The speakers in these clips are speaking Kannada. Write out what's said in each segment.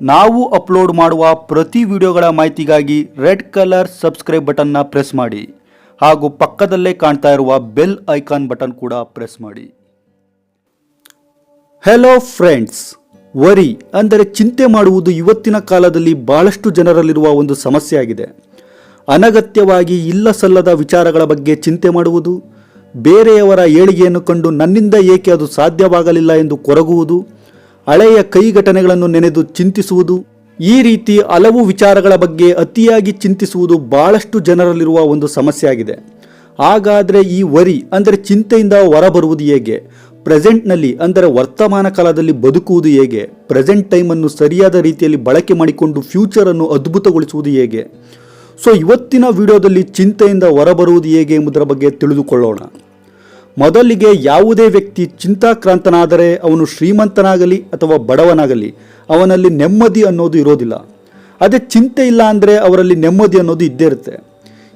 ನಾವು ಅಪ್ಲೋಡ್ ಮಾಡುವ ಪ್ರತಿ ವಿಡಿಯೋಗಳ ಮಾಹಿತಿಗಾಗಿ ರೆಡ್ ಕಲರ್ ಸಬ್ಸ್ಕ್ರೈಬ್ ಬಟನ್ನ ಪ್ರೆಸ್ ಮಾಡಿ. ಹಾಗೂ ಪಕ್ಕದಲ್ಲೇ ಕಾಣ್ತಾ ಇರುವ ಬೆಲ್ ಐಕಾನ್ ಬಟನ್ ಕೂಡ ಪ್ರೆಸ್ ಮಾಡಿ. ಹೆಲೋ ಫ್ರೆಂಡ್ಸ್ ವರಿ ಅಂದರೆ ಚಿಂತೆ ಮಾಡುವುದು ಇವತ್ತಿನ ಕಾಲದಲ್ಲಿ ಬಹಳಷ್ಟು ಜನರಲ್ಲಿರುವ ಒಂದು ಸಮಸ್ಯೆ ಆಗಿದೆ ಅನಗತ್ಯವಾಗಿ ಇಲ್ಲ ಸಲ್ಲದ ವಿಚಾರಗಳ ಬಗ್ಗೆ ಚಿಂತೆ ಮಾಡುವುದು, ಬೇರೆಯವರ ಏಳಿಗೆಯನ್ನು ಕಂಡು ನನ್ನಿಂದ ಏಕೆ ಅದು ಸಾಧ್ಯವಾಗಲಿಲ್ಲ ಎಂದು ಕೊರಗುವುದು ಹಳೆಯ ಕೈ ಘಟನೆಗಳನ್ನು ನೆನೆದು ಚಿಂತಿಸುವುದು, ಈ ರೀತಿ ಹಲವು ವಿಚಾರಗಳ ಬಗ್ಗೆ ಅತಿಯಾಗಿ ಚಿಂತಿಸುವುದು ಬಹಳಷ್ಟು ಜನರಲ್ಲಿರುವ ಒಂದು ಸಮಸ್ಯೆಯಾಗಿದೆ. ಹಾಗಾದರೆ ಈ ವರಿ ಅಂದರೆ ಚಿಂತೆಯಿಂದ ಹೊರಬರುವುದು ಹೇಗೆ? ಪ್ರೆಸೆಂಟ್ನಲ್ಲಿ ಅಂದರೆ ವರ್ತಮಾನ ಕಾಲದಲ್ಲಿ ಬದುಕುವುದು ಹೇಗೆ? ಪ್ರೆಸೆಂಟ್ ಟೈಮನ್ನು ಸರಿಯಾದ ರೀತಿಯಲ್ಲಿ ಬಳಕೆ ಮಾಡಿಕೊಂಡು ಫ್ಯೂಚರನ್ನು ಅದ್ಭುತಗೊಳಿಸುವುದು ಹೇಗೆ? ಸೊ, ಇವತ್ತಿನ ವಿಡಿಯೋದಲ್ಲಿ ಚಿಂತೆಯಿಂದ ಹೊರಬರುವುದು ಹೇಗೆ ಎಂಬುದರ ಬಗ್ಗೆ ತಿಳಿದುಕೊಳ್ಳೋಣ. ಮೊದಲಿಗೆ ಯಾವುದೇ ವ್ಯಕ್ತಿ ಚಿಂತಾಕ್ರಾಂತನಾದರೆ ಅವನು ಶ್ರೀಮಂತನಾಗಲಿ ಅಥವಾ ಬಡವನಾಗಲಿ, ಅವನಲ್ಲಿ ನೆಮ್ಮದಿ ಅನ್ನೋದು ಇರೋದಿಲ್ಲ. ಅದೇ ಚಿಂತೆ ಇಲ್ಲ ಅಂದರೆ ಅವರಲ್ಲಿ ನೆಮ್ಮದಿ ಅನ್ನೋದು ಇದ್ದೇ ಇರುತ್ತೆ.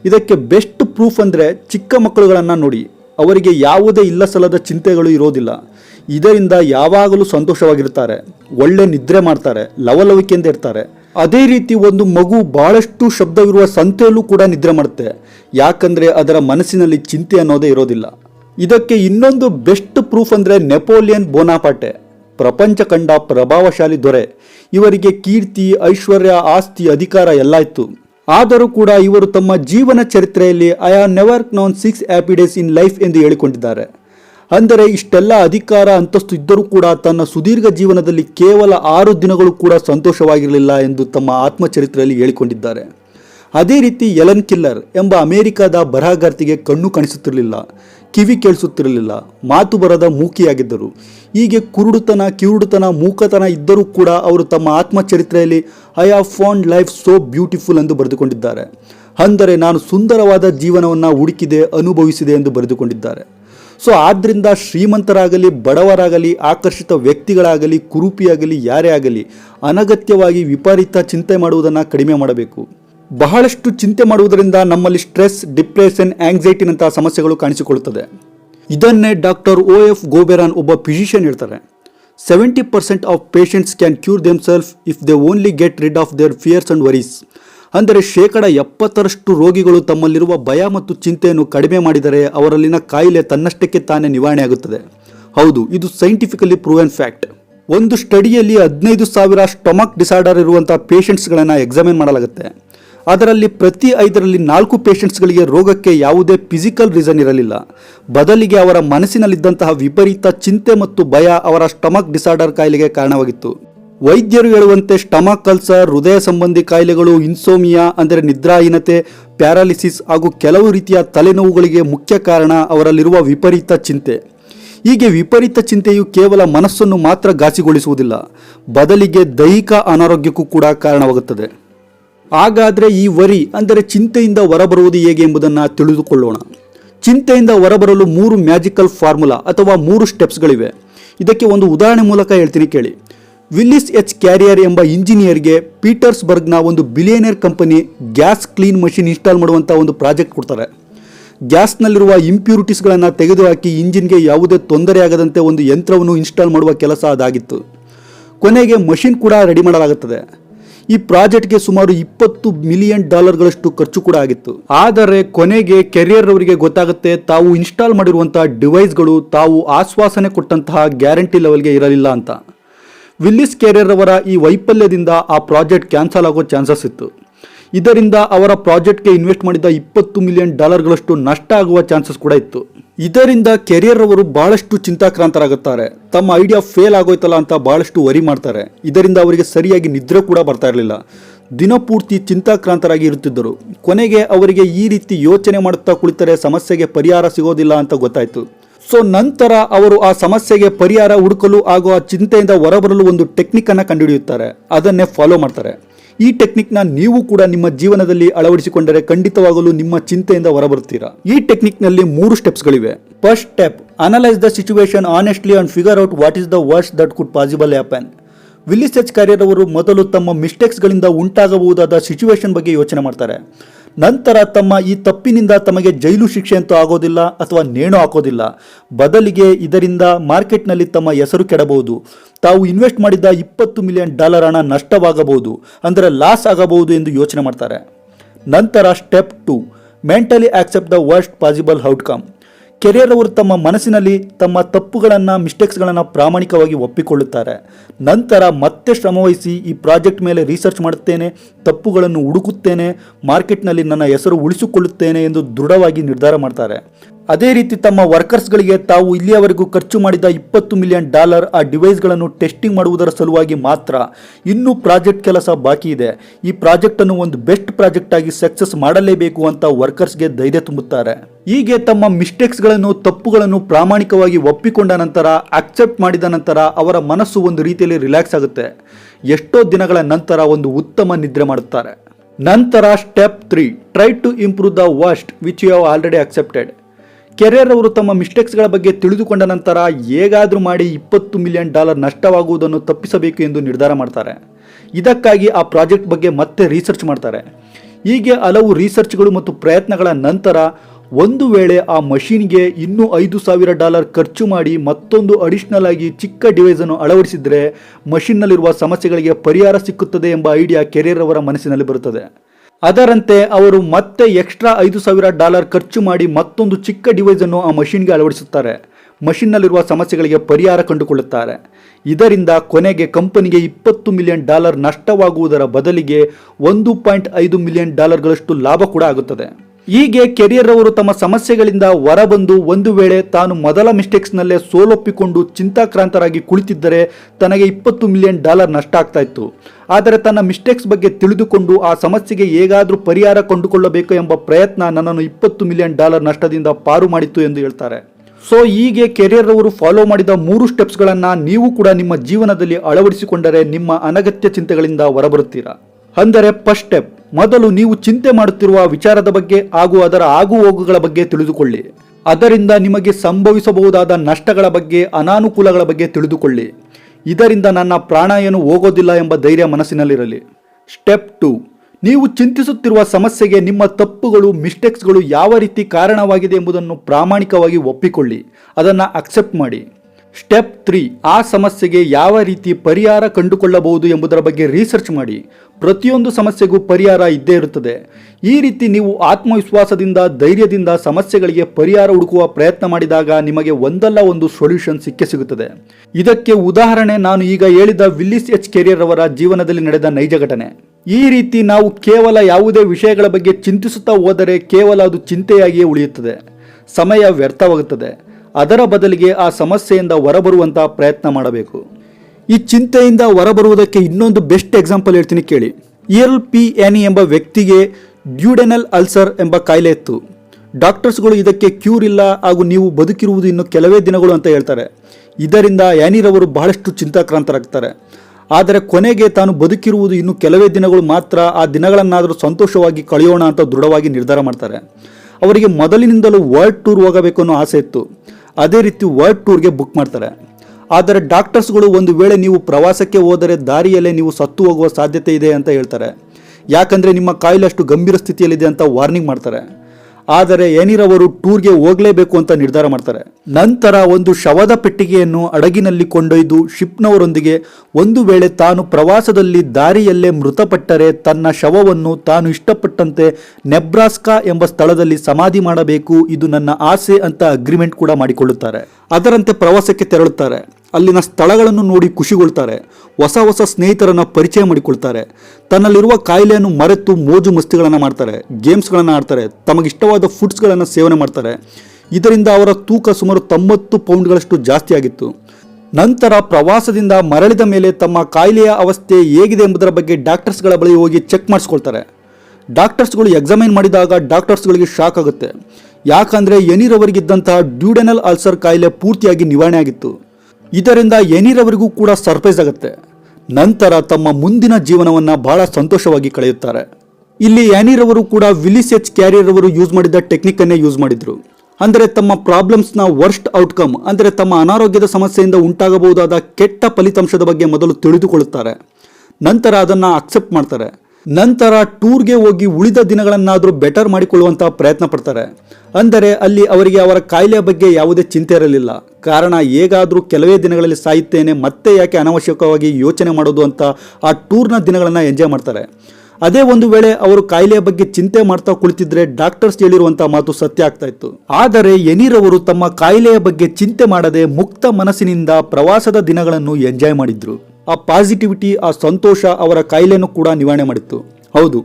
ಇದಕ್ಕೆ ಬೆಸ್ಟ್ ಪ್ರೂಫ್ ಅಂದರೆ ಚಿಕ್ಕ ಮಕ್ಕಳುಗಳನ್ನು ನೋಡಿ. ಅವರಿಗೆ ಯಾವುದೇ ಇಲ್ಲ ಸಲ್ಲದ ಚಿಂತೆಗಳು ಇರೋದಿಲ್ಲ. ಇದರಿಂದ ಯಾವಾಗಲೂ ಸಂತೋಷವಾಗಿರ್ತಾರೆ. ಒಳ್ಳೆ ನಿದ್ರೆ ಮಾಡ್ತಾರೆ, ಲವಲವಿಕೆಯಿಂದ ಇರ್ತಾರೆ. ಅದೇ ರೀತಿ ಒಂದು ಮಗು ಬಹಳಷ್ಟು ಶಬ್ದವಿರುವ ಸಂತೆಯಲ್ಲೂ ಕೂಡ ನಿದ್ರೆ ಮಾಡುತ್ತೆ. ಯಾಕಂದರೆ ಅದರ ಮನಸ್ಸಿನಲ್ಲಿ ಚಿಂತೆ ಅನ್ನೋದೇ ಇರೋದಿಲ್ಲ. ಇದಕ್ಕೆ ಇನ್ನೊಂದು ಬೆಸ್ಟ್ ಪ್ರೂಫ್ ಅಂದರೆ ನೆಪೋಲಿಯನ್ ಬೋನಾಪಾಟೆ ಪ್ರಪಂಚ ಕಂಡ ಪ್ರಭಾವಶಾಲಿ ದೊರೆ. ಇವರಿಗೆ ಕೀರ್ತಿ, ಐಶ್ವರ್ಯ, ಆಸ್ತಿ, ಅಧಿಕಾರ ಎಲ್ಲ ಇತ್ತು. ಆದರೂ ಕೂಡ ಇವರು ತಮ್ಮ ಜೀವನ ಚರಿತ್ರೆಯಲ್ಲಿ I are never known six happy days in life ಎಂದು ಹೇಳಿಕೊಂಡಿದ್ದಾರೆ. ಅಂದರೆ ಇಷ್ಟೆಲ್ಲ ಅಧಿಕಾರ ಅಂತಸ್ತು ಇದ್ದರೂ ಕೂಡ ತನ್ನ ಸುದೀರ್ಘ ಜೀವನದಲ್ಲಿ ಕೇವಲ ಆರು ದಿನಗಳು ಕೂಡ ಸಂತೋಷವಾಗಿರಲಿಲ್ಲ ಎಂದು ತಮ್ಮ ಆತ್ಮಚರಿತ್ರೆಯಲ್ಲಿ ಹೇಳಿಕೊಂಡಿದ್ದಾರೆ. ಅದೇ ರೀತಿ ಎಲನ್ ಕಿಲ್ಲರ್ ಎಂಬ ಅಮೆರಿಕದ ಬರಹಗಾರ್ತಿಗೆ ಕಣ್ಣು ಕಾಣಿಸುತ್ತಿರಲಿಲ್ಲ. ಕಿವಿ ಕೇಳಿಸುತ್ತಿರಲಿಲ್ಲ. ಮಾತು ಬರದ ಮೂಕಿಯಾಗಿದ್ದರು. ಹೀಗೆ ಕುರುಡುತನ, ಕಿರುಡುತನ, ಮೂಕತನ ಇದ್ದರೂ ಕೂಡ ಅವರು ತಮ್ಮ ಆತ್ಮಚರಿತ್ರೆಯಲ್ಲಿ I uh found life so beautiful ಎಂದು ಬರೆದುಕೊಂಡಿದ್ದಾರೆ. ಅಂದರೆ ನಾನು ಸುಂದರವಾದ ಜೀವನವನ್ನು ಹುಡುಕಿದೆ, ಅನುಭವಿಸಿದೆ ಎಂದು ಬರೆದುಕೊಂಡಿದ್ದಾರೆ. ಸೊ ಆದ್ದರಿಂದ ಶ್ರೀಮಂತರಾಗಲಿ, ಬಡವರಾಗಲಿ, ಆಕರ್ಷಿತ ವ್ಯಕ್ತಿಗಳಾಗಲಿ, ಕುರೂಪಿಯಾಗಲಿ, ಯಾರೇ ಆಗಲಿ, ಅನಗತ್ಯವಾಗಿ ವಿಪರೀತ ಚಿಂತೆ ಮಾಡುವುದನ್ನು ಕಡಿಮೆ ಮಾಡಬೇಕು. ಬಹಳಷ್ಟು ಚಿಂತೆ ಮಾಡುವುದರಿಂದ ನಮ್ಮಲ್ಲಿ ಸ್ಟ್ರೆಸ್, ಡಿಪ್ರೆಷನ್ ಆಂಗ್ಸೈಟಿನಂತಹ ಸಮಸ್ಯೆಗಳು ಕಾಣಿಸಿಕೊಳ್ಳುತ್ತದೆ. ಇದನ್ನೇ ಡಾಕ್ಟರ್ ಒ ಎಫ್ ಗೋಬೆರಾನ್ ಒಬ್ಬ ಫಿಸಿಷಿಯನ್ ಹೇಳ್ತಾರೆ. Seventy percent of patients can cure them self if they only get rid of their fears and worries ಅಂದರೆ ಶೇಕಡ ಎಪ್ಪತ್ತರಷ್ಟು ರೋಗಿಗಳು ತಮ್ಮಲ್ಲಿರುವ ಭಯ ಮತ್ತು ಚಿಂತೆಯನ್ನು ಕಡಿಮೆ ಮಾಡಿದರೆ ಅವರಲ್ಲಿನ ಕಾಯಿಲೆ ತನ್ನಷ್ಟಕ್ಕೆ ತಾನೇ ನಿವಾರಣೆ ಆಗುತ್ತದೆ. ಹೌದು, ಇದು ಸೈಂಟಿಫಿಕಲಿ ಪ್ರೂವನ್ ಫ್ಯಾಕ್ಟ್ ಒಂದು ಸ್ಟಡಿಯಲ್ಲಿ ಹದಿನೈದು ಸಾವಿರ ಸ್ಟೊಮಕ್ ಡಿಸಾರ್ಡರ್ ಇರುವಂತಹ ಪೇಷಂಟ್ಸ್ಗಳನ್ನು ಎಕ್ಸಾಮಿನ್ ಮಾಡಲಾಗುತ್ತೆ. ಅದರಲ್ಲಿ ಪ್ರತಿ ಐದರಲ್ಲಿ ನಾಲ್ಕು ಪೇಷಂಟ್ಸ್ಗಳಿಗೆ ರೋಗಕ್ಕೆ ಯಾವುದೇ ಫಿಸಿಕಲ್ ರೀಸನ್ ಇರಲಿಲ್ಲ. ಬದಲಿಗೆ ಅವರ ಮನಸ್ಸಿನಲ್ಲಿದ್ದಂತಹ ವಿಪರೀತ ಚಿಂತೆ ಮತ್ತು ಭಯ ಅವರ ಸ್ಟಮಕ್ ಡಿಸಾರ್ಡರ್ ಕಾಯಿಲೆಗೆ ಕಾರಣವಾಗಿತ್ತು. ವೈದ್ಯರು ಹೇಳುವಂತೆ ಸ್ಟಮಕ್ ಅಲ್ಸರ್ ಹೃದಯ ಸಂಬಂಧಿ ಕಾಯಿಲೆಗಳು ಇನ್ಸೋಮಿಯಾ ಅಂದರೆ ನಿದ್ರಾಹೀನತೆ ಪ್ಯಾರಾಲಿಸಿಸ್ ಹಾಗೂ ಕೆಲವು ರೀತಿಯ ತಲೆನೋವುಗಳಿಗೆ ಮುಖ್ಯ ಕಾರಣ ಅವರಲ್ಲಿರುವ ವಿಪರೀತ ಚಿಂತೆ. ಹೀಗೆ ವಿಪರೀತ ಚಿಂತೆಯು ಕೇವಲ ಮನಸ್ಸನ್ನು ಮಾತ್ರ ಘಾಸಿಗೊಳಿಸುವುದಿಲ್ಲ. ಬದಲಿಗೆ ದೈಹಿಕ ಅನಾರೋಗ್ಯಕ್ಕೂ ಕೂಡ ಕಾರಣವಾಗುತ್ತದೆ. ಹಾಗಾದರೆ ಈ ವರಿ ಅಂದರೆ ಚಿಂತೆಯಿಂದ ಹೊರಬರುವುದು ಹೇಗೆ ಎಂಬುದನ್ನು ತಿಳಿದುಕೊಳ್ಳೋಣ. ಚಿಂತೆಯಿಂದ ಹೊರಬರಲು ಮೂರು ಮ್ಯಾಜಿಕಲ್ ಫಾರ್ಮುಲಾ ಅಥವಾ ಮೂರು ಸ್ಟೆಪ್ಸ್ಗಳಿವೆ. ಇದಕ್ಕೆ ಒಂದು ಉದಾಹರಣೆ ಮೂಲಕ ಹೇಳ್ತೀನಿ ಕೇಳಿ. ವಿಲ್ಲಿಸ್ ಎಚ್ ಕ್ಯಾರಿಯರ್ ಎಂಬ ಇಂಜಿನಿಯರ್ಗೆ ಪೀಟರ್ಸ್ಬರ್ಗ್ನ ಒಂದು billionaire company gas clean machine install ಮಾಡುವಂಥ ಒಂದು ಪ್ರಾಜೆಕ್ಟ್ ಕೊಡ್ತಾರೆ. ಗ್ಯಾಸ್ನಲ್ಲಿರುವ ಇಂಪ್ಯೂರಿಟೀಸ್ಗಳನ್ನು ತೆಗೆದುಹಾಕಿ ಇಂಜಿನ್ಗೆ ಯಾವುದೇ ತೊಂದರೆ ಆಗದಂತೆ ಒಂದು ಯಂತ್ರವನ್ನು ಇನ್ಸ್ಟಾಲ್ ಮಾಡುವ ಕೆಲಸ ಅದಾಗಿತ್ತು. ಕೊನೆಗೆ ಮಷಿನ್ ಕೂಡ ರೆಡಿ ಮಾಡಲಾಗುತ್ತದೆ. ಈ ಪ್ರಾಜೆಕ್ಟ್ಗೆ ಸುಮಾರು ಇಪ್ಪತ್ತು ಮಿಲಿಯನ್ ಡಾಲರ್ಗಳಷ್ಟು ಖರ್ಚು ಕೂಡ ಆಗಿತ್ತು. ಆದರೆ ಕೊನೆಗೆ ಕೆರಿಯರ್ ಅವರಿಗೆ ಗೊತ್ತಾಗುತ್ತೆ ತಾವು ಇನ್ಸ್ಟಾಲ್ ಮಾಡಿರುವಂತಹ ಡಿವೈಸ್ಗಳು ತಾವು ಆಶ್ವಾಸನೆ ಕೊಟ್ಟಂತಹ ಗ್ಯಾರಂಟಿ ಲೆವೆಲ್ಗೆ ಇರಲಿಲ್ಲ ಅಂತ. ವಿಲ್ಲಿಸ್ ಕೆರಿಯರ್ ಅವರ ಈ ವೈಫಲ್ಯದಿಂದ ಆ ಪ್ರಾಜೆಕ್ಟ್ ಕ್ಯಾನ್ಸಲ್ ಆಗೋ ಚಾನ್ಸಸ್ ಇತ್ತು. ಇದರಿಂದ ಅವರ ಪ್ರಾಜೆಕ್ಟ್ಗೆ ಇನ್ವೆಸ್ಟ್ ಮಾಡಿದ ಇಪ್ಪತ್ತು ಮಿಲಿಯನ್ ಡಾಲರ್ಗಳಷ್ಟು ನಷ್ಟ ಆಗುವ ಚಾನ್ಸಸ್ ಕೂಡ ಇತ್ತು. ಇದರಿಂದ ಕೆರಿಯರ್ ಅವರು ಬಹಳಷ್ಟು ಚಿಂತಾಕ್ರಾಂತರಾಗುತ್ತಾರೆ. ತಮ್ಮ ಐಡಿಯಾ ಫೇಲ್ ಆಗೋಯ್ತಲ್ಲ ಅಂತ ಬಹಳಷ್ಟು ವರಿ ಮಾಡ್ತಾರೆ. ಇದರಿಂದ ಅವರಿಗೆ ಸರಿಯಾಗಿ ನಿದ್ರೆ ಕೂಡ ಬರ್ತಾ ಇರಲಿಲ್ಲ. ದಿನಪೂರ್ತಿ ಚಿಂತಾಕ್ರಾಂತರಾಗಿ ಇರುತ್ತಿದ್ದರು. ಕೊನೆಗೆ ಅವರಿಗೆ ಈ ರೀತಿ ಯೋಚನೆ ಮಾಡುತ್ತಾ ಕುಳಿತರೆ ಸಮಸ್ಯೆಗೆ ಪರಿಹಾರ ಸಿಗೋದಿಲ್ಲ ಅಂತ ಗೊತ್ತಾಯಿತು. ಸೊ, ನಂತರ ಅವರು ಆ ಸಮಸ್ಯೆಗೆ ಪರಿಹಾರ ಹುಡುಕಲು ಹಾಗೂ ಆ ಚಿಂತೆಯಿಂದ ಹೊರಬರಲು ಒಂದು ಟೆಕ್ನಿಕ್ ಅನ್ನು ಕಂಡುಹಿಡಿಯುತ್ತಾರೆ. ಅದನ್ನೇ ಫಾಲೋ ಮಾಡ್ತಾರೆ. ಈ ಟೆಕ್ನಿಕ್ನ ನೀವು ಕೂಡ ನಿಮ್ಮ ಜೀವನದಲ್ಲಿ ಅಳವಡಿಸಿಕೊಂಡರೆ ಖಂಡಿತವಾಗಲು ನಿಮ್ಮ ಚಿಂತೆಯಿಂದ ಹೊರಬರುತ್ತೀರಾ? ಈ ಟೆಕ್ನಿಕ್ನಲ್ಲಿ ಮೂರು ಸ್ಟೆಪ್ಸ್ಗಳಿವೆ first step analyse the situation honestly and figure out what is the worst that could possible happen Willis H Carrier ಅವರು ಮೊದಲು ತಮ್ಮ ಮಿಸ್ಟೇಕ್ಸ್ಗಳಿಂದ ಉಂಟಾಗಬಹುದಾದ ಸಿಚುವೇಶನ್ ಬಗ್ಗೆ ಯೋಚನೆ ಮಾಡ್ತಾರೆ. ನಂತರ ತಮ್ಮ ಈ ತಪ್ಪಿನಿಂದ ತಮಗೆ ಜೈಲು ಶಿಕ್ಷೆ ಅಂತೂ ಆಗೋದಿಲ್ಲ ಅಥವಾ ನೇಣು ಹಾಕೋದಿಲ್ಲ. ಬದಲಿಗೆ ಇದರಿಂದ ಮಾರ್ಕೆಟ್ನಲ್ಲಿ ತಮ್ಮ ಹೆಸರು ಕೆಡಬಹುದು. ತಾವು ಇನ್ವೆಸ್ಟ್ ಮಾಡಿದ್ದ ಇಪ್ಪತ್ತು ಮಿಲಿಯನ್ ಡಾಲರ್ ಹಣ ನಷ್ಟವಾಗಬಹುದು, ಅಂದರೆ ಲಾಸ್ ಆಗಬಹುದು ಎಂದು ಯೋಚನೆ ಮಾಡ್ತಾರೆ. ನಂತರ step two, mentally accept the worst possible outcome. Carrier ಅವರು ತಮ್ಮ ಮನಸ್ಸಿನಲ್ಲಿ ತಮ್ಮ ತಪ್ಪುಗಳನ್ನು ಮಿಸ್ಟೇಕ್ಸ್ಗಳನ್ನು ಪ್ರಾಮಾಣಿಕವಾಗಿ ಒಪ್ಪಿಕೊಳ್ಳುತ್ತಾರೆ. ನಂತರ ಮತ್ತೆ ಶ್ರಮವಹಿಸಿ ಈ ಪ್ರಾಜೆಕ್ಟ್ ಮೇಲೆ ರಿಸರ್ಚ್ ಮಾಡುತ್ತೇನೆ, ತಪ್ಪುಗಳನ್ನು ಹುಡುಕುತ್ತೇನೆ ಮಾರ್ಕೆಟ್ನಲ್ಲಿ ನನ್ನ ಹೆಸರು ಉಳಿಸಿಕೊಳ್ಳುತ್ತೇನೆ ಎಂದು ದೃಢವಾಗಿ ನಿರ್ಧಾರ ಮಾಡ್ತಾರೆ. ಅದೇ ರೀತಿ ತಮ್ಮ ವರ್ಕರ್ಸ್ಗಳಿಗೆ ತಾವು ಇಲ್ಲಿಯವರೆಗೂ ಖರ್ಚು ಮಾಡಿದ ಇಪ್ಪತ್ತು ಮಿಲಿಯನ್ ಡಾಲರ್ ಆ ಡಿವೈಸ್ಗಳನ್ನು ಟೆಸ್ಟಿಂಗ್ ಮಾಡುವುದರ ಸಲುವಾಗಿ ಮಾತ್ರ ಇನ್ನೂ ಪ್ರಾಜೆಕ್ಟ್ ಕೆಲಸ ಬಾಕಿ ಇದೆ. ಈ ಪ್ರಾಜೆಕ್ಟನ್ನು ಒಂದು ಬೆಸ್ಟ್ ಪ್ರಾಜೆಕ್ಟ್ ಆಗಿ ಸಕ್ಸಸ್ ಮಾಡಲೇಬೇಕು ಅಂತ ವರ್ಕರ್ಸ್ಗೆ ಧೈರ್ಯ ತುಂಬುತ್ತಾರೆ. ಹೀಗೆ ತಮ್ಮ ಮಿಸ್ಟೇಕ್ಸ್ಗಳನ್ನು, ತಪ್ಪುಗಳನ್ನು ಪ್ರಾಮಾಣಿಕವಾಗಿ ಒಪ್ಪಿಕೊಂಡ ನಂತರ, ಅಕ್ಸೆಪ್ಟ್ ಮಾಡಿದ ನಂತರ ಅವರ ಮನಸ್ಸು ಒಂದು ರೀತಿಯಲ್ಲಿ ರಿಲ್ಯಾಕ್ಸ್ ಆಗುತ್ತೆ. ಎಷ್ಟೋ ದಿನಗಳ ನಂತರ ಒಂದು ಉತ್ತಮ ನಿದ್ರೆ ಮಾಡುತ್ತಾರೆ. ನಂತರ step three, try to improve the worst, which you have already accepted. Carrier ಅವರು ತಮ್ಮ ಮಿಸ್ಟೇಕ್ಸ್ಗಳ ಬಗ್ಗೆ ತಿಳಿದುಕೊಂಡ ನಂತರ ಹೇಗಾದರೂ ಮಾಡಿ ಇಪ್ಪತ್ತು ಮಿಲಿಯನ್ ಡಾಲರ್ ನಷ್ಟವಾಗುವುದನ್ನು ತಪ್ಪಿಸಬೇಕು ಎಂದು ನಿರ್ಧಾರ ಮಾಡ್ತಾರೆ. ಇದಕ್ಕಾಗಿ ಆ ಪ್ರಾಜೆಕ್ಟ್ ಬಗ್ಗೆ ಮತ್ತೆ ರಿಸರ್ಚ್ ಮಾಡ್ತಾರೆ. ಹೀಗೆ ಹಲವು ರಿಸರ್ಚ್ಗಳು ಮತ್ತು ಪ್ರಯತ್ನಗಳ ನಂತರ ಒಂದು ವೇಳೆ ಆ ಮಷೀನ್ಗೆ ಇನ್ನೂ ಐದು ಸಾವಿರ ಡಾಲರ್ ಖರ್ಚು ಮಾಡಿ ಮತ್ತೊಂದು ಅಡಿಷ್ನಲ್ ಆಗಿ ಚಿಕ್ಕ ಡಿವೈಸನ್ನು ಅಳವಡಿಸಿದರೆ ಮಷಿನ್ನಲ್ಲಿರುವ ಸಮಸ್ಯೆಗಳಿಗೆ ಪರಿಹಾರ ಸಿಕ್ಕುತ್ತದೆ ಎಂಬ ಐಡಿಯಾ ಕೆರಿಯರ್ ಅವರ ಮನಸ್ಸಿನಲ್ಲಿ ಬರುತ್ತದೆ. ಅದರಂತೆ ಅವರು ಮತ್ತೆ ಎಕ್ಸ್ಟ್ರಾ ಐದು ಸಾವಿರ ಡಾಲರ್ ಖರ್ಚು ಮಾಡಿ ಮತ್ತೊಂದು ಚಿಕ್ಕ ಡಿವೈಸ್ ಅನ್ನು ಆ ಮಷಿನ್ಗೆ ಅಳವಡಿಸುತ್ತಾರೆ. ಮಷಿನ್ನಲ್ಲಿರುವ ಸಮಸ್ಯೆಗಳಿಗೆ ಪರಿಹಾರ ಕಂಡುಕೊಳ್ಳುತ್ತಾರೆ. ಇದರಿಂದ ಕೊನೆಗೆ ಕಂಪನಿಗೆ ಇಪ್ಪತ್ತು ಮಿಲಿಯನ್ ಡಾಲರ್ ನಷ್ಟವಾಗುವುದರ ಬದಲಿಗೆ ಒಂದು ಪಾಯಿಂಟ್ ಐದು ಮಿಲಿಯನ್ ಡಾಲರ್ಗಳಷ್ಟು ಲಾಭ ಕೂಡ ಆಗುತ್ತದೆ. ಹೀಗೆ ಕೆರಿಯರ್ ಅವರು ತಮ್ಮ ಸಮಸ್ಯೆಗಳಿಂದ ಹೊರಬಂದು ಒಂದು ವೇಳೆ ತಾನು ಮೊದಲ ಮಿಸ್ಟೇಕ್ಸ್ನಲ್ಲೇ ಸೋಲೊಪ್ಪಿಕೊಂಡು ಚಿಂತಾಕ್ರಾಂತರಾಗಿ ಕುಳಿತಿದ್ದರೆ ತನಗೆ ಇಪ್ಪತ್ತು ಮಿಲಿಯನ್ ಡಾಲರ್ ನಷ್ಟ ಆಗ್ತಾ ಇತ್ತು. ಆದರೆ ತನ್ನ ಮಿಸ್ಟೇಕ್ಸ್ ಬಗ್ಗೆ ತಿಳಿದುಕೊಂಡು ಆ ಸಮಸ್ಯೆಗೆ ಹೇಗಾದರೂ ಪರಿಹಾರ ಕಂಡುಕೊಳ್ಳಬೇಕು ಎಂಬ ಪ್ರಯತ್ನ ನನ್ನನ್ನು ಇಪ್ಪತ್ತು ಮಿಲಿಯನ್ ಡಾಲರ್ ನಷ್ಟದಿಂದ ಪಾರು ಮಾಡಿತ್ತು ಎಂದು ಹೇಳ್ತಾರೆ. ಸೊ, ಹೀಗೆ ಕೆರಿಯರ್ ಅವರು ಫಾಲೋ ಮಾಡಿದ ಮೂರು ಸ್ಟೆಪ್ಸ್ಗಳನ್ನು ನೀವು ಕೂಡ ನಿಮ್ಮ ಜೀವನದಲ್ಲಿ ಅಳವಡಿಸಿಕೊಂಡರೆ ನಿಮ್ಮ ಅನಗತ್ಯ ಚಿಂತೆಗಳಿಂದ ಹೊರಬರುತ್ತೀರಾ? ಅಂದರೆ, ಫಸ್ಟ್ ಸ್ಟೆಪ್ ಮೊದಲು ನೀವು ಚಿಂತೆ ಮಾಡುತ್ತಿರುವ ವಿಚಾರದ ಬಗ್ಗೆ ಹಾಗೂ ಅದರ ಆಗು ಹೋಗುಗಳ ಬಗ್ಗೆ ತಿಳಿದುಕೊಳ್ಳಿ. ಅದರಿಂದ ನಿಮಗೆ ಸಂಭವಿಸಬಹುದಾದ ನಷ್ಟಗಳ ಬಗ್ಗೆ, ಅನಾನುಕೂಲಗಳ ಬಗ್ಗೆ ತಿಳಿದುಕೊಳ್ಳಿ. ಇದರಿಂದ ನನ್ನ ಪ್ರಾಣ ಏನು ಹೋಗೋದಿಲ್ಲ ಎಂಬ ಧೈರ್ಯ ಮನಸ್ಸಿನಲ್ಲಿರಲಿ. Step to. ನೀವು ಚಿಂತಿಸುತ್ತಿರುವ ಸಮಸ್ಯೆಗೆ ನಿಮ್ಮ ತಪ್ಪುಗಳು, ಮಿಸ್ಟೇಕ್ಸ್ಗಳು ಯಾವ ರೀತಿ ಕಾರಣವಾಗಿದೆ ಎಂಬುದನ್ನು ಪ್ರಾಮಾಣಿಕವಾಗಿ ಒಪ್ಪಿಕೊಳ್ಳಿ. ಅದನ್ನು ಅಕ್ಸೆಪ್ಟ್ ಮಾಡಿ. Step three. ಆ ಸಮಸ್ಯೆಗೆ ಯಾವ ರೀತಿ ಪರಿಹಾರ ಕಂಡುಕೊಳ್ಳಬಹುದು ಎಂಬುದರ ಬಗ್ಗೆ ರಿಸರ್ಚ್ ಮಾಡಿ. ಪ್ರತಿಯೊಂದು ಸಮಸ್ಯೆಗೂ ಪರಿಹಾರ ಇದ್ದೇ ಇರುತ್ತದೆ. ಈ ರೀತಿ ನೀವು ಆತ್ಮವಿಶ್ವಾಸದಿಂದ, ಧೈರ್ಯದಿಂದ ಸಮಸ್ಯೆಗಳಿಗೆ ಪರಿಹಾರ ಹುಡುಕುವ ಪ್ರಯತ್ನ ಮಾಡಿದಾಗ ನಿಮಗೆ ಒಂದಲ್ಲ ಒಂದು ಸೊಲ್ಯೂಷನ್ ಸಿಕ್ಕೇ ಸಿಗುತ್ತದೆ. ಇದಕ್ಕೆ ಉದಾಹರಣೆ ನಾನು ಈಗ ಹೇಳಿದ ವಿಲ್ಲಿಸ್ ಎಚ್ ಕೆರಿಯರ್ ಅವರ ಜೀವನದಲ್ಲಿ ನಡೆದ ನೈಜ ಘಟನೆ. ಈ ರೀತಿ ನಾವು ಕೇವಲ ಯಾವುದೇ ವಿಷಯಗಳ ಬಗ್ಗೆ ಚಿಂತಿಸುತ್ತಾ ಹೋದರೆ ಕೇವಲ ಅದು ಚಿಂತೆಯಾಗಿಯೇ ಉಳಿಯುತ್ತದೆ. ಸಮಯ ವ್ಯರ್ಥವಾಗುತ್ತದೆ. ಅದರ ಬದಲಿಗೆ ಆ ಸಮಸ್ಯೆಯಿಂದ ಹೊರಬರುವಂತಹ ಪ್ರಯತ್ನ ಮಾಡಬೇಕು. ಈ ಚಿಂತೆಯಿಂದ ಹೊರಬರುವುದಕ್ಕೆ ಇನ್ನೊಂದು ಬೆಸ್ಟ್ ಎಕ್ಸಾಂಪಲ್ ಹೇಳ್ತೀನಿ ಕೇಳಿ. ಎಲ್ ಪಿ ಎನ್ ಎಂಬ ವ್ಯಕ್ತಿಗೆ ಡ್ಯೂಡೆನಲ್ ಅಲ್ಸರ್ ಎಂಬ ಕಾಯಿಲೆ ಇತ್ತು. ಡಾಕ್ಟರ್ಸ್ಗಳು ಇದಕ್ಕೆ ಕ್ಯೂರ್ ಇಲ್ಲ ಹಾಗೂ ನೀವು ಬದುಕಿರುವುದು ಇನ್ನು ಕೆಲವೇ ದಿನಗಳು ಅಂತ ಹೇಳ್ತಾರೆ. ಇದರಿಂದ ಯಾನಿರವರು ಬಹಳಷ್ಟು ಚಿಂತಾಕ್ರಾಂತರಾಗ್ತಾರೆ. ಆದರೆ ಕೊನೆಗೆ ತಾನು ಬದುಕಿರುವುದು ಇನ್ನು ಕೆಲವೇ ದಿನಗಳು ಮಾತ್ರ ಆ ದಿನಗಳನ್ನಾದರೂ ಸಂತೋಷವಾಗಿ ಕಳೆಯೋಣ ಅಂತ ದೃಢವಾಗಿ ನಿರ್ಧಾರ ಮಾಡ್ತಾರೆ. ಅವರಿಗೆ ಮೊದಲಿನಿಂದಲೂ ವರ್ಲ್ಡ್ ಟೂರ್ ಹೋಗಬೇಕು ಅನ್ನೋ ಆಸೆ ಇತ್ತು. ಅದೇ ರೀತಿ ವರ್ಲ್ಡ್ ಟೂರ್ಗೆ ಬುಕ್ ಮಾಡ್ತಾರೆ. ಆದರೆ ಡಾಕ್ಟರ್ಸ್ಗಳು ಒಂದು ವೇಳೆ ನೀವು ಪ್ರವಾಸಕ್ಕೆ ಹೋದರೆ ದಾರಿಯಲ್ಲೇ ನೀವು ಸತ್ತು ಹೋಗುವ ಸಾಧ್ಯತೆ ಇದೆ ಅಂತ ಹೇಳ್ತಾರೆ. ಯಾಕಂದರೆ ನಿಮ್ಮ ಕಾಯಿಲೆ ಅಷ್ಟು ಗಂಭೀರ ಸ್ಥಿತಿಯಲ್ಲಿದೆ ಅಂತ ವಾರ್ನಿಂಗ್ ಮಾಡ್ತಾರೆ. ಆದರೆ ಏನಿರವರು ಟೂರ್ಗೆ ಹೋಗಲೇಬೇಕು ಅಂತ ನಿರ್ಧಾರ ಮಾಡ್ತಾರೆ. ನಂತರ ಒಂದು ಶವದ ಪೆಟ್ಟಿಗೆಯನ್ನು ಹಡಗಿನಲ್ಲಿ ಕೊಂಡೊಯ್ದು ಶಿಪ್ನವರೊಂದಿಗೆ ಒಂದು ವೇಳೆ ತಾನು ಪ್ರವಾಸದಲ್ಲಿ ದಾರಿಯಲ್ಲೇ ಮೃತಪಟ್ಟರೆ ತನ್ನ ಶವವನ್ನು ತಾನು ಇಷ್ಟಪಟ್ಟಂತೆ ನೆಬ್ರಾಸ್ಕಾ ಎಂಬ ಸ್ಥಳದಲ್ಲಿ ಸಮಾಧಿ ಮಾಡಬೇಕು, ಇದು ನನ್ನ ಆಸೆ ಅಂತ ಅಗ್ರಿಮೆಂಟ್ ಕೂಡ ಮಾಡಿಕೊಳ್ಳುತ್ತಾರೆ. ಅದರಂತೆ ಪ್ರವಾಸಕ್ಕೆ ತೆರಳುತ್ತಾರೆ. ಅಲ್ಲಿನ ಸ್ಥಳಗಳನ್ನು ನೋಡಿ ಖುಷಿಗೊಳ್ತಾರೆ, ಹೊಸ ಹೊಸ ಸ್ನೇಹಿತರನ್ನು ಪರಿಚಯ ಮಾಡಿಕೊಳ್ತಾರೆ. ತನ್ನಲ್ಲಿರುವ ಕಾಯಿಲೆಯನ್ನು ಮರೆತು ಮೋಜು ಮಸ್ತಿಗಳನ್ನು ಮಾಡ್ತಾರೆ, ಗೇಮ್ಸ್ಗಳನ್ನು ಆಡ್ತಾರೆ, ತಮಗಿಷ್ಟವಾದ ಫುಡ್ಸ್ಗಳನ್ನು ಸೇವನೆ ಮಾಡ್ತಾರೆ. ಇದರಿಂದ ಅವರ ತೂಕ ಸುಮಾರು ತೊಂಬತ್ತು ಪೌಂಡ್ಗಳಷ್ಟು ಜಾಸ್ತಿ ಆಗಿತ್ತು. ನಂತರ ಪ್ರವಾಸದಿಂದ ಮರಳಿದ ಮೇಲೆ ತಮ್ಮ ಕಾಯಿಲೆಯ ಅವಸ್ಥೆ ಹೇಗಿದೆ ಎಂಬುದರ ಬಗ್ಗೆ ಡಾಕ್ಟರ್ಸ್ಗಳ ಬಳಿ ಹೋಗಿ ಚೆಕ್ ಮಾಡಿಸ್ಕೊಳ್ತಾರೆ. ಡಾಕ್ಟರ್ಸ್ಗಳು ಎಕ್ಸಾಮಿನ್ ಮಾಡಿದಾಗ ಡಾಕ್ಟರ್ಸ್ಗಳಿಗೆ ಶಾಕ್ ಆಗುತ್ತೆ. ಯಾಕಂದರೆ ಎನಿರವರಿಗಿದ್ದಂತಹ ಡ್ಯೂಡೆನಲ್ ಅಲ್ಸರ್ ಕಾಯಿಲೆ ಪೂರ್ತಿಯಾಗಿ ನಿವಾರಣೆ ಆಗಿತ್ತು ಇದರಿಂದ ಎನಿರವರಿಗೂ ಕೂಡ ಸರ್ಪ್ರೈಸ್ ಆಗುತ್ತೆ. ನಂತರ ತಮ್ಮ ಮುಂದಿನ ಜೀವನವನ್ನು ಬಹಳ ಸಂತೋಷವಾಗಿ ಕಳೆಯುತ್ತಾರೆ. ಇಲ್ಲಿ ಯಾನಿರವರು ಕೂಡ ವಿಲಿಸ್ ಎಚ್ ಕ್ಯಾರಿಯರ್ ಅವರು ಯೂಸ್ ಮಾಡಿದ ಟೆಕ್ನಿಕ್ಕನ್ನೇ ಯೂಸ್ ಮಾಡಿದ್ರು. ಅಂದರೆ ತಮ್ಮ ಪ್ರಾಬ್ಲಮ್ಸ್ನ ವರ್ಸ್ಟ್ ಔಟ್ಕಮ್, ಅಂದರೆ ತಮ್ಮ ಅನಾರೋಗ್ಯದ ಸಮಸ್ಯೆಯಿಂದ ಉಂಟಾಗಬಹುದಾದ ಕೆಟ್ಟ ಫಲಿತಾಂಶದ ಬಗ್ಗೆ ಮೊದಲು ತಿಳಿದುಕೊಳ್ಳುತ್ತಾರೆ. ನಂತರ ಅದನ್ನು ಅಕ್ಸೆಪ್ಟ್ ಮಾಡ್ತಾರೆ. ನಂತರ ಟೂರ್ಗೆ ಹೋಗಿ ಉಳಿದ ದಿನಗಳನ್ನಾದರೂ ಬೆಟರ್ ಮಾಡಿಕೊಳ್ಳುವಂತಹ ಪ್ರಯತ್ನ ಪಡ್ತಾರೆ. ಅಂದರೆ ಅಲ್ಲಿ ಅವರಿಗೆ ಅವರ ಕಾಯಿಲೆಯ ಬಗ್ಗೆ ಯಾವುದೇ ಚಿಂತೆ ಇರಲಿಲ್ಲ. ಕಾರಣ ಹೇಗಾದರೂ ಕೆಲವೇ ದಿನಗಳಲ್ಲಿ ಸಾಯುತ್ತೇನೆ, ಮತ್ತೆ ಯಾಕೆ ಅನವಶ್ಯಕವಾಗಿ ಯೋಚನೆ ಮಾಡೋದು ಅಂತ ಆ ಟೂರ್ನ ದಿನಗಳನ್ನು ಎಂಜಾಯ್ ಮಾಡ್ತಾರೆ. ಅದೇ ಒಂದು ವೇಳೆ ಅವರು ಕಾಯಿಲೆಯ ಬಗ್ಗೆ ಚಿಂತೆ ಮಾಡ್ತಾ ಕುಳಿತಿದ್ರೆ ಡಾಕ್ಟರ್ಸ್ ಹೇಳಿರುವಂತಹ ಮಾತು ಸತ್ಯ ಆಗ್ತಾ ಇತ್ತು. ಆದರೆ ಎನಿರವರು ತಮ್ಮ ಕಾಯಿಲೆಯ ಬಗ್ಗೆ ಚಿಂತೆ ಮಾಡದೆ ಮುಕ್ತ ಮನಸ್ಸಿನಿಂದ ಪ್ರವಾಸದ ದಿನಗಳನ್ನು ಎಂಜಾಯ್ ಮಾಡಿದ್ರು. ಆ ಪಾಸಿಟಿವಿಟಿ, ಆ ಸಂತೋಷ ಅವರ ಕಾಯಿಲೆಯನ್ನು ಕೂಡ ನಿವಾರಣೆ ಮಾಡಿತ್ತು. ಹೌದು,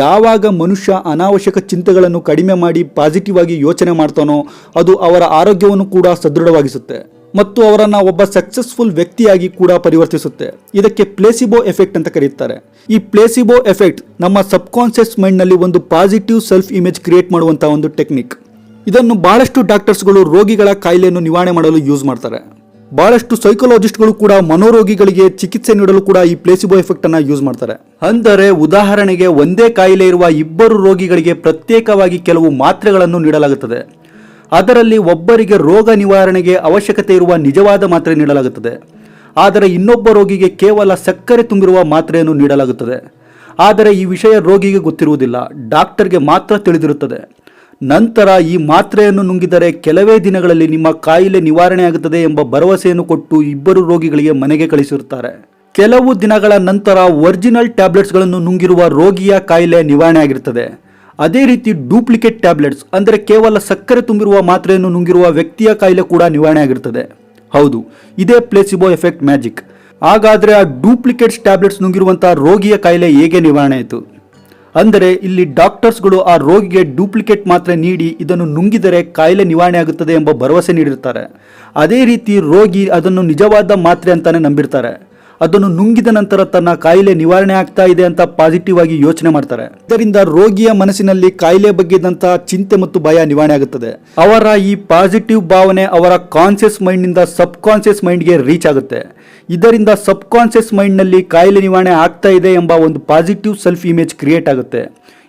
ಯಾವಾಗ ಮನುಷ್ಯ ಅನಾವಶ್ಯಕ ಚಿಂತೆಗಳನ್ನು ಕಡಿಮೆ ಮಾಡಿ ಪಾಸಿಟಿವ್ ಆಗಿ ಯೋಚನೆ ಮಾಡ್ತಾನೋ, ಅದು ಅವರ ಆರೋಗ್ಯವನ್ನು ಕೂಡ ಸದೃಢವಾಗಿಸುತ್ತೆ ಮತ್ತು ಅವರನ್ನು ಒಬ್ಬ ಸಕ್ಸಸ್ಫುಲ್ ವ್ಯಕ್ತಿಯಾಗಿ ಕೂಡ ಪರಿವರ್ತಿಸುತ್ತೆ. ಇದಕ್ಕೆ ಪ್ಲೇಸಿಬೋ ಎಫೆಕ್ಟ್ ಅಂತ ಕರೆಯುತ್ತಾರೆ ಈ ಪ್ಲೇಸಿಬೋ ಎಫೆಕ್ಟ್ ನಮ್ಮ ಸಬ್ಕಾನ್ಷಿಯಸ್ ಮೈಂಡ್ನಲ್ಲಿ ಒಂದು ಪಾಸಿಟಿವ್ ಸೆಲ್ಫ್ ಇಮೇಜ್ ಕ್ರಿಯೇಟ್ ಮಾಡುವಂತಹ ಒಂದು ಟೆಕ್ನಿಕ್ ಇದನ್ನು ಬಹಳಷ್ಟು ಡಾಕ್ಟರ್ಸ್ಗಳು ರೋಗಿಗಳ ಕಾಯಿಲೆಯನ್ನು ನಿವಾರಣೆ ಮಾಡಲು ಯೂಸ್ ಮಾಡ್ತಾರೆ. ಬಹಳಷ್ಟು ಸೈಕಾಲಜಿಸ್ಟ್ಗಳು ಕೂಡ ಮನೋರೋಗಿಗಳಿಗೆ ಚಿಕಿತ್ಸೆ ನೀಡಲು ಕೂಡ ಈ ಪ್ಲೇಸಿಬೋ ಎಫೆಕ್ಟ್ ಅನ್ನ ಯೂಸ್ ಮಾಡ್ತಾರೆ. ಅಂದರೆ ಉದಾಹರಣೆಗೆ ಒಂದೇ ಕಾಯಿಲೆ ಇರುವ ಇಬ್ಬರು ರೋಗಿಗಳಿಗೆ ಪ್ರತ್ಯೇಕವಾಗಿ ಕೆಲವು ಮಾತ್ರೆಗಳನ್ನು ನೀಡಲಾಗುತ್ತದೆ. ಅದರಲ್ಲಿ ಒಬ್ಬರಿಗೆ ರೋಗ ನಿವಾರಣೆಗೆ ಅವಶ್ಯಕತೆ ಇರುವ ನಿಜವಾದ ಮಾತ್ರೆ ನೀಡಲಾಗುತ್ತದೆ. ಆದರೆ ಇನ್ನೊಬ್ಬ ರೋಗಿಗೆ ಕೇವಲ ಸಕ್ಕರೆ ತುಂಬಿರುವ ಮಾತ್ರೆಯನ್ನು ನೀಡಲಾಗುತ್ತದೆ. ಆದರೆ ಈ ವಿಷಯ ರೋಗಿಗೆ ಗೊತ್ತಿರುವುದಿಲ್ಲ. ಡಾಕ್ಟರ್ಗೆ ಮಾತ್ರ ತಿಳಿದಿರುತ್ತದೆ. ನಂತರ ಈ ಮಾತ್ರೆಯನ್ನು ನುಂಗಿದರೆ ಕೆಲವೇ ದಿನಗಳಲ್ಲಿ ನಿಮ್ಮ ಕಾಯಿಲೆ ನಿವಾರಣೆಯಾಗುತ್ತದೆ ಎಂಬ ಭರವಸೆಯನ್ನು ಕೊಟ್ಟು ಇಬ್ಬರು ರೋಗಿಗಳಿಗೆ ಮನೆಗೆ ಕಳಿಸಿರುತ್ತಾರೆ. ಕೆಲವು ದಿನಗಳ ನಂತರ ಒರಿಜಿನಲ್ ಟ್ಯಾಬ್ಲೆಟ್ಸ್ಗಳನ್ನು ನುಂಗಿರುವ ರೋಗಿಯ ಕಾಯಿಲೆ ನಿವಾರಣೆ ಆಗಿರುತ್ತದೆ. ಅದೇ ರೀತಿ ಡೂಪ್ಲಿಕೇಟ್ ಟ್ಯಾಬ್ಲೆಟ್ಸ್ ಅಂದರೆ ಕೇವಲ ಸಕ್ಕರೆ ತುಂಬಿರುವ ಮಾತ್ರೆಯನ್ನು ನುಂಗಿರುವ ವ್ಯಕ್ತಿಯ ಕಾಯಿಲೆ ಕೂಡ ನಿವಾರಣೆ ಆಗಿರುತ್ತದೆ. ಹೌದು, ಇದೇ ಪ್ಲೇಸಿಬೋ ಎಫೆಕ್ಟ್ ಮ್ಯಾಜಿಕ್. ಹಾಗಾದರೆ ಆ ಡೂಪ್ಲಿಕೇಟ್ಸ್ ಟ್ಯಾಬ್ಲೆಟ್ಸ್ ನುಂಗಿರುವಂತಹ ರೋಗಿಯ ಕಾಯಿಲೆ ಹೇಗೆ ನಿವಾರಣೆ ಆಯಿತು? ಅಂದರೆ ಇಲ್ಲಿ ಡಾಕ್ಟರ್ಸ್ಗಳು ಆ ರೋಗಿಗೆ ಡೂಪ್ಲಿಕೇಟ್ ಮಾತ್ರೆ ನೀಡಿ ಇದನ್ನು ನುಂಗಿದರೆ ಕಾಯಿಲೆ ನಿವಾರಣೆ ಆಗುತ್ತದೆ ಎಂಬ ಭರವಸೆ ನೀಡಿರ್ತಾರೆ. ಅದೇ ರೀತಿ ರೋಗಿ ಅದನ್ನು ನಿಜವಾದ ಮಾತ್ರೆ ಅಂತಾನೆ ನಂಬಿರ್ತಾರೆ. ಅದನ್ನು ನುಂಗಿದ ನಂತರ ತನ್ನ ಕಾಯಿಲೆ ನಿವಾರಣೆ ಆಗ್ತಾ ಇದೆ ಅಂತ ಪಾಸಿಟಿವ್ ಆಗಿ ಯೋಚನೆ ಮಾಡ್ತಾರೆ. ಇದರಿಂದ ರೋಗಿಯ ಮನಸ್ಸಿನಲ್ಲಿ ಕಾಯಿಲೆ ಬಗ್ಗೆ ಇದ್ದಂತಹ ಚಿಂತೆ ಮತ್ತು ಭಯ ನಿವಾರಣೆ ಆಗುತ್ತದೆ. ಅವರ ಈ ಪಾಸಿಟಿವ್ ಭಾವನೆ ಅವರ ಕಾನ್ಸಿಯಸ್ ಮೈಂಡ್ನಿಂದ ಸಬ್ ಕಾನ್ಸಿಯಸ್ ಮೈಂಡ್ಗೆ ರೀಚ್ ಆಗುತ್ತೆ. ಇದರಿಂದ ಸಬ್ ಕಾನ್ಸಿಯಸ್ ಮೈಂಡ್ನಲ್ಲಿ ಕಾಯಿಲೆ ನಿವಾರಣೆ ಆಗ್ತಾ ಇದೆ ಎಂಬ ಒಂದು ಪಾಸಿಟಿವ್ ಸೆಲ್ಫ್ ಇಮೇಜ್ ಕ್ರಿಯೇಟ್ ಆಗುತ್ತೆ.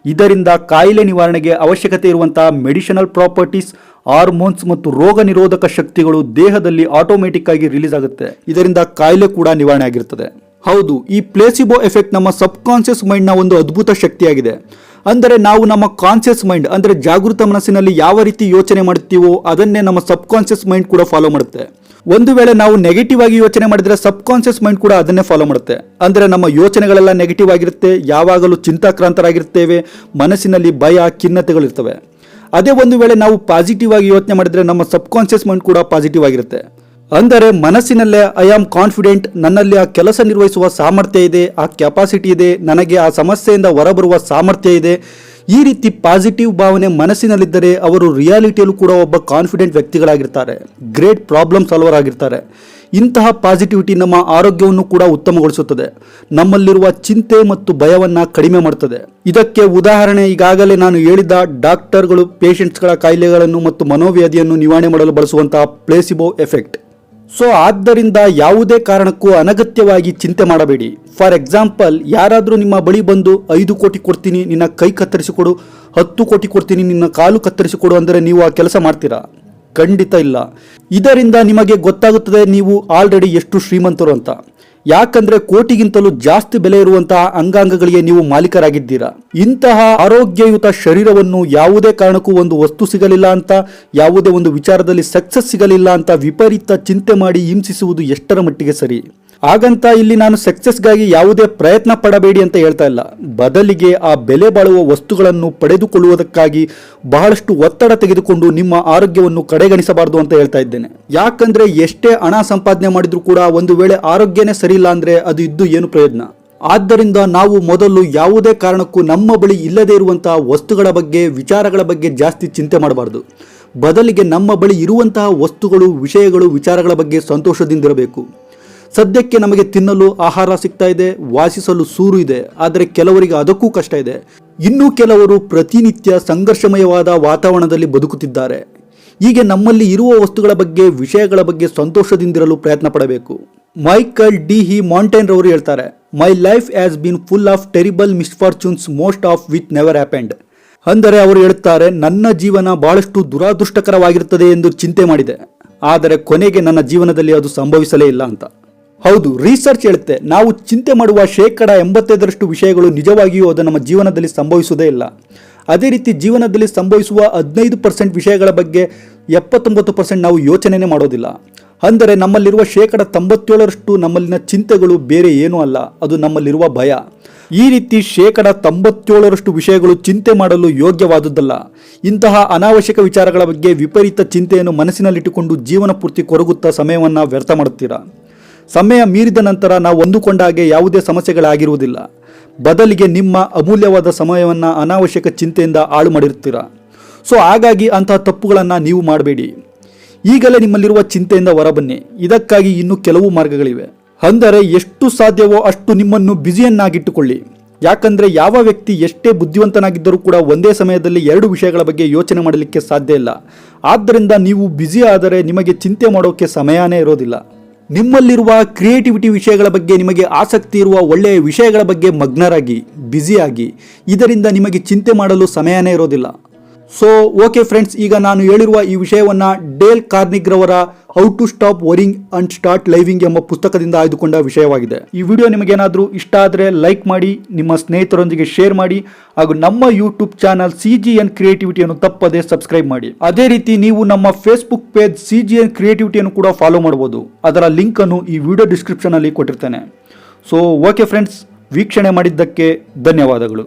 ಇದರಿಂದ ಕಾಯಿಲೆ ನಿವಾರಣೆಗೆ ಅವಶ್ಯಕತೆ ಇರುವಂತಹ ಮೆಡಿಷನಲ್ ಪ್ರಾಪರ್ಟೀಸ್, ಹಾರ್ಮೋನ್ಸ್ ಮತ್ತು ರೋಗ ನಿರೋಧಕ ಶಕ್ತಿಗಳು ದೇಹದಲ್ಲಿ ಆಟೋಮೆಟಿಕ್ ಆಗಿ ರಿಲೀಸ್ ಆಗುತ್ತೆ. ಇದರಿಂದ ಕಾಯಿಲೆ ಕೂಡ ನಿವಾರಣೆ ಆಗಿರುತ್ತದೆ ಹೌದು, ಈ ಪ್ಲೇಸಿಬೋ ಎಫೆಕ್ಟ್ ನಮ್ಮ ಸಬ್ ಕಾನ್ಸಿಯಸ್ ಮೈಂಡ್ನ ಒಂದು ಅದ್ಭುತ ಶಕ್ತಿಯಾಗಿದೆ. ಅಂದರೆ ನಾವು ನಮ್ಮ ಕಾನ್ಸಿಯಸ್ ಮೈಂಡ್, ಅಂದರೆ ಜಾಗೃತ ಮನಸ್ಸಿನಲ್ಲಿ ಯಾವ ರೀತಿ ಯೋಚನೆ ಮಾಡುತ್ತೀವೋ ಅದನ್ನೇ ನಮ್ಮ ಸಬ್ ಕಾನ್ಸಿಯಸ್ ಮೈಂಡ್ ಕೂಡ ಫಾಲೋ ಮಾಡುತ್ತೆ. ಒಂದು ವೇಳೆ ನಾವು ನೆಗೆಟಿವ್ ಆಗಿ ಯೋಚನೆ ಮಾಡಿದ್ರೆ ಸಬ್ ಕಾನ್ಶಿಯಸ್ ಮೈಂಡ್ ಕೂಡ ಅದನ್ನೇ ಫಾಲೋ ಮಾಡುತ್ತೆ. ಅಂದ್ರೆ ನಮ್ಮ ಯೋಚನೆಗಳೆಲ್ಲ ನೆಗೆಟಿವ್ ಆಗಿರುತ್ತೆ, ಯಾವಾಗಲೂ ಚಿಂತಾಕ್ರಾಂತರಾಗಿರ್ತೇವೆ, ಮನಸ್ಸಿನಲ್ಲಿ ಭಯ ಖಿನ್ನತೆಗಳಿರ್ತವೆ ಅದೇ ಒಂದು ವೇಳೆ ನಾವು ಪಾಸಿಟಿವ್ ಆಗಿ ಯೋಚನೆ ಮಾಡಿದ್ರೆ ನಮ್ಮ ಸಬ್ ಕಾನ್ಶಿಯಸ್ ಮೈಂಡ್ ಕೂಡ ಪಾಸಿಟಿವ್ ಆಗಿರುತ್ತೆ. ಅಂದರೆ ಮನಸ್ಸಿನಲ್ಲೇ ಐ ಆಮ್ ಕಾನ್ಫಿಡೆಂಟ್ ನನ್ನಲ್ಲಿ ಆ ಕೆಲಸ ನಿರ್ವಹಿಸುವ ಸಾಮರ್ಥ್ಯ ಇದೆ, ಆ ಕೆಪಾಸಿಟಿ ಇದೆ, ನನಗೆ ಆ ಸಮಸ್ಯೆಯಿಂದ ಹೊರಬರುವ ಸಾಮರ್ಥ್ಯ ಇದೆ ಈ ರೀತಿ ಪಾಸಿಟಿವ್ ಭಾವನೆ ಮನಸ್ಸಿನಲ್ಲಿದ್ದರೆ ಅವರು ರಿಯಾಲಿಟಿಯಲ್ಲೂ ಕೂಡ ಒಬ್ಬ ಕಾನ್ಫಿಡೆಂಟ್ ವ್ಯಕ್ತಿಗಳಾಗಿರ್ತಾರೆ. ಗ್ರೇಟ್ ಪ್ರಾಬ್ಲಮ್ ಸಾಲ್ವರ್ ಆಗಿರ್ತಾರೆ. ಇಂತಹ ಪಾಸಿಟಿವಿಟಿ ನಮ್ಮ ಆರೋಗ್ಯವನ್ನು ಕೂಡ ಉತ್ತಮಗೊಳಿಸುತ್ತದೆ. ನಮ್ಮಲ್ಲಿರುವ ಚಿಂತೆ ಮತ್ತು ಭಯವನ್ನು ಕಡಿಮೆ ಮಾಡುತ್ತದೆ ಇದಕ್ಕೆ ಉದಾಹರಣೆ ಈಗಾಗಲೇ ನಾನು ಹೇಳಿದ ಡಾಕ್ಟರ್ಗಳು, ಪೇಷಂಟ್ಸ್ಗಳ ಕಾಯಿಲೆಗಳನ್ನು ಮತ್ತು ಮನೋವ್ಯಾಧಿಯನ್ನು ನಿವಾರಣೆ ಮಾಡಲು ಬಳಸುವಂತಹ ಪ್ಲೇಸಿಬೋ ಎಫೆಕ್ಟ್. ಸೊ ಆದ್ದರಿಂದ ಯಾವುದೇ ಕಾರಣಕ್ಕೂ ಅನಗತ್ಯವಾಗಿ ಚಿಂತೆ ಮಾಡಬೇಡಿ. ಫಾರ್ ಎಕ್ಸಾಂಪಲ್ ಯಾರಾದರೂ ನಿಮ್ಮ ಬಳಿ ಬಂದು ಐದು ಕೋಟಿ ಕೊಡ್ತೀನಿ, ನಿನ್ನ ಕೈ ಕತ್ತರಿಸಿಕೊಡು, ಹತ್ತು ಕೋಟಿ ಕೊಡ್ತೀನಿ, ನಿನ್ನ ಕಾಲು ಕತ್ತರಿಸಿಕೊಡು ಅಂದರೆ ನೀವು ಆ ಕೆಲಸ ಮಾಡ್ತೀರಾ? ಖಂಡಿತ ಇಲ್ಲ. ಇದರಿಂದ ನಿಮಗೆ ಗೊತ್ತಾಗುತ್ತದೆ ನೀವು ಆಲ್ರೆಡಿ ಎಷ್ಟು ಶ್ರೀಮಂತರು ಅಂತ. ಯಾಕಂದ್ರೆ ಕೋಟಿಗಿಂತಲೂ ಜಾಸ್ತಿ ಬೆಲೆ ಇರುವಂತಹ ಅಂಗಾಂಗಗಳಿಗೆ ನೀವು ಮಾಲೀಕರಾಗಿದ್ದೀರಾ? ಇಂತಹ ಆರೋಗ್ಯಯುತ ಶರೀರವನ್ನು ಯಾವುದೇ ಕಾರಣಕ್ಕೂ ಒಂದು ವಸ್ತು ಸಿಗಲಿಲ್ಲ ಅಂತ, ಯಾವುದೇ ಒಂದು ವಿಚಾರದಲ್ಲಿ ಸಕ್ಸಸ್ ಸಿಗಲಿಲ್ಲ ಅಂತ ವಿಪರೀತ ಚಿಂತೆ ಮಾಡಿ ಹಿಂಸಿಸುವುದು ಎಷ್ಟರ ಮಟ್ಟಿಗೆ ಸರಿ? ಹಾಗಂತ ಇಲ್ಲಿ ನಾನು ಸಕ್ಸಸ್ಗಾಗಿ ಯಾವುದೇ ಪ್ರಯತ್ನ ಪಡಬೇಡಿ ಅಂತ ಹೇಳ್ತಾ ಇಲ್ಲ. ಬದಲಿಗೆ ಆ ಬೆಲೆ ಬಾಳುವ ವಸ್ತುಗಳನ್ನು ಪಡೆದುಕೊಳ್ಳುವುದಕ್ಕಾಗಿ ಬಹಳಷ್ಟು ಒತ್ತಡ ತೆಗೆದುಕೊಂಡು ನಿಮ್ಮ ಆರೋಗ್ಯವನ್ನು ಕಡೆಗಣಿಸಬಾರದು ಅಂತ ಹೇಳ್ತಾ ಇದ್ದೇನೆ. ಯಾಕಂದ್ರೆ ಎಷ್ಟೇ ಹಣ ಸಂಪಾದನೆ ಮಾಡಿದ್ರು ಕೂಡ ಒಂದು ವೇಳೆ ಆರೋಗ್ಯನೇ ಸರಿಯಿಲ್ಲ ಅಂದ್ರೆ ಅದು ಇದ್ದು ಏನು ಪ್ರಯೋಜನ? ಆದ್ದರಿಂದ ನಾವು ಮೊದಲು ಯಾವುದೇ ಕಾರಣಕ್ಕೂ ನಮ್ಮ ಬಳಿ ಇಲ್ಲದೇ ಇರುವಂತಹ ವಸ್ತುಗಳ ಬಗ್ಗೆ, ವಿಚಾರಗಳ ಬಗ್ಗೆ ಜಾಸ್ತಿ ಚಿಂತೆ ಮಾಡಬಾರದು. ಬದಲಿಗೆ ನಮ್ಮ ಬಳಿ ಇರುವಂತಹ ವಸ್ತುಗಳು, ವಿಷಯಗಳು, ವಿಚಾರಗಳ ಬಗ್ಗೆ ಸಂತೋಷದಿಂದಿರಬೇಕು ಸದ್ಯಕ್ಕೆ ನಮಗೆ ತಿನ್ನಲು ಆಹಾರ ಸಿಗ್ತಾ ಇದೆ, ವಾಸಿಸಲು ಸೂರು ಇದೆ, ಆದರೆ ಕೆಲವರಿಗೆ ಅದಕ್ಕೂ ಕಷ್ಟ ಇದೆ. ಇನ್ನೂ ಕೆಲವರು ಪ್ರತಿನಿತ್ಯ ಸಂಘರ್ಷಮಯವಾದ ವಾತಾವರಣದಲ್ಲಿ ಬದುಕುತ್ತಿದ್ದಾರೆ. ಹೀಗೆ ನಮ್ಮಲ್ಲಿ ಇರುವ ವಸ್ತುಗಳ ಬಗ್ಗೆ, ವಿಷಯಗಳ ಬಗ್ಗೆ ಸಂತೋಷದಿಂದಿರಲು ಪ್ರಯತ್ನ ಪಡಬೇಕು. Michael D. ಹಿ. ಮಾಂಟೇನ್ ರವರು ಹೇಳ್ತಾರೆ my life has been full of terrible misfortunes most of with never happened ಅಂದರೆ ಅವರು ಹೇಳುತ್ತಾರೆ, ನನ್ನ ಜೀವನ ಬಹಳಷ್ಟು ದುರಾದೃಷ್ಟಕರವಾಗಿರುತ್ತದೆ ಎಂದು ಚಿಂತೆ ಮಾಡಿದೆ. ಆದರೆ ಕೊನೆಗೆ ನನ್ನ ಜೀವನದಲ್ಲಿ ಅದು ಸಂಭವಿಸಲೇ ಇಲ್ಲ ಅಂತ. ಹೌದು ರಿಸರ್ಚ್ ಹೇಳುತ್ತೆ. ನಾವು ಚಿಂತೆ ಮಾಡುವ ಶೇಕಡ ಎಂಬತ್ತೈದರಷ್ಟು ವಿಷಯಗಳು ನಿಜವಾಗಿಯೂ ಅದು ನಮ್ಮ ಜೀವನದಲ್ಲಿ ಸಂಭವಿಸುವುದೇ ಇಲ್ಲ. ಅದೇ ರೀತಿ ಜೀವನದಲ್ಲಿ ಸಂಭವಿಸುವ ಹದಿನೈದು ಪರ್ಸೆಂಟ್ ವಿಷಯಗಳ ಬಗ್ಗೆ ಎಪ್ಪತ್ತೊಂಬತ್ತು ಪರ್ಸೆಂಟ್ ನಾವು ಯೋಚನೆನೇ ಮಾಡೋದಿಲ್ಲ. ಅಂದರೆ ನಮ್ಮಲ್ಲಿರುವ ಶೇಕಡ ತೊಂಬತ್ತೇಳರಷ್ಟು ನಮ್ಮಲ್ಲಿನ ಚಿಂತೆಗಳು ಬೇರೆ ಏನೂ ಅಲ್ಲ, ಅದು ನಮ್ಮಲ್ಲಿರುವ ಭಯ. ಈ ರೀತಿ ಶೇಕಡ ತೊಂಬತ್ತೇಳರಷ್ಟು ವಿಷಯಗಳು ಚಿಂತೆ ಮಾಡಲು ಯೋಗ್ಯವಾದುದಲ್ಲ ಇಂತಹ ಅನಾವಶ್ಯಕ ವಿಚಾರಗಳ ಬಗ್ಗೆ ವಿಪರೀತ ಚಿಂತೆಯನ್ನು ಮನಸ್ಸಿನಲ್ಲಿಟ್ಟುಕೊಂಡು ಜೀವನ ಪೂರ್ತಿ ಕೊರಗುತ್ತಾ ಸಮಯವನ್ನು ವ್ಯರ್ಥ ಮಾಡುತ್ತೀರಾ? ಸಮಯ ಮೀರಿದ ನಂತರ ನಾವು ಅಂದುಕೊಂಡ ಹಾಗೆ ಯಾವುದೇ ಸಮಸ್ಯೆಗಳಾಗಿರುವುದಿಲ್ಲ. ಬದಲಿಗೆ ನಿಮ್ಮ ಅಮೂಲ್ಯವಾದ ಸಮಯವನ್ನು ಅನಾವಶ್ಯಕ ಚಿಂತೆಯಿಂದ ಹಾಳು ಮಾಡಿರ್ತೀರ ಸೊ ಹಾಗಾಗಿ ಅಂತಹ ತಪ್ಪುಗಳನ್ನು ನೀವು ಮಾಡಬೇಡಿ. ಈಗಲೇ ನಿಮ್ಮಲ್ಲಿರುವ ಚಿಂತೆಯಿಂದ ಹೊರಬನ್ನಿ. ಇದಕ್ಕಾಗಿ ಇನ್ನೂ ಕೆಲವು ಮಾರ್ಗಗಳಿವೆ. ಅಂದರೆ, ಎಷ್ಟು ಸಾಧ್ಯವೋ ಅಷ್ಟು ನಿಮ್ಮನ್ನು ಬ್ಯುಸಿಯನ್ನಾಗಿಟ್ಟುಕೊಳ್ಳಿ. ಯಾಕಂದರೆ, ಯಾವ ವ್ಯಕ್ತಿ ಎಷ್ಟೇ ಬುದ್ಧಿವಂತನಾಗಿದ್ದರೂ ಕೂಡ ಒಂದೇ ಸಮಯದಲ್ಲಿ ಎರಡು ವಿಷಯಗಳ ಬಗ್ಗೆ ಯೋಚನೆ ಮಾಡಲಿಕ್ಕೆ ಸಾಧ್ಯ ಇಲ್ಲ. ಆದ್ದರಿಂದ ನೀವು ಬ್ಯುಸಿ ಆದರೆ ನಿಮಗೆ ಚಿಂತೆ ಮಾಡೋಕ್ಕೆ ಸಮಯನೇ ಇರೋದಿಲ್ಲ. ನಿಮ್ಮಲ್ಲಿರುವ ಕ್ರಿಯೇಟಿವಿಟಿ ವಿಷಯಗಳ ಬಗ್ಗೆ ನಿಮಗೆ ಆಸಕ್ತಿ ಇರುವ ಒಳ್ಳೆಯ ವಿಷಯಗಳ ಬಗ್ಗೆ ಮಗ್ನರಾಗಿ, ಬ್ಯುಸಿಯಾಗಿ, ಇದರಿಂದ ನಿಮಗೆ ಚಿಂತೆ ಮಾಡಲು ಸಮಯನೇ ಇರೋದಿಲ್ಲ. ಸೊ ಓಕೆ ಫ್ರೆಂಡ್ಸ್ ಈಗ ನಾನು ಹೇಳಿರುವ ಈ ವಿಷಯವನ್ನು Dale ಕಾರ್ನಿಗ್ರವರ how to stop worrying and start living ಎಂಬ ಪುಸ್ತಕದಿಂದ ಆಯ್ದುಕೊಂಡ ವಿಷಯವಾಗಿದೆ. ಈ ವಿಡಿಯೋ ನಿಮಗೇನಾದರೂ ಇಷ್ಟ ಆದರೆ ಲೈಕ್ ಮಾಡಿ, ನಿಮ್ಮ ಸ್ನೇಹಿತರೊಂದಿಗೆ ಶೇರ್ ಮಾಡಿ, ಹಾಗೂ ನಮ್ಮ YouTube channel C G N ಕ್ರಿಯೇಟಿವಿಟಿಯನ್ನು ತಪ್ಪದೆ ಸಬ್ಸ್ಕ್ರೈಬ್ ಮಾಡಿ. ಅದೇ ರೀತಿ ನೀವು ನಮ್ಮ Facebook page C G N ಕ್ರಿಯೇಟಿವಿಟಿಯನ್ನು ಕೂಡ ಫಾಲೋ ಮಾಡಬಹುದು ಅದರ ಲಿಂಕ್ ಅನ್ನು ಈ ವಿಡಿಯೋ ಡಿಸ್ಕ್ರಿಪ್ಷನ್ ಅಲ್ಲಿ ಕೊಟ್ಟಿರ್ತೇನೆ. ಸೊ ಓಕೆ ಫ್ರೆಂಡ್ಸ್ ವೀಕ್ಷಣೆ ಮಾಡಿದ್ದಕ್ಕೆ ಧನ್ಯವಾದಗಳು.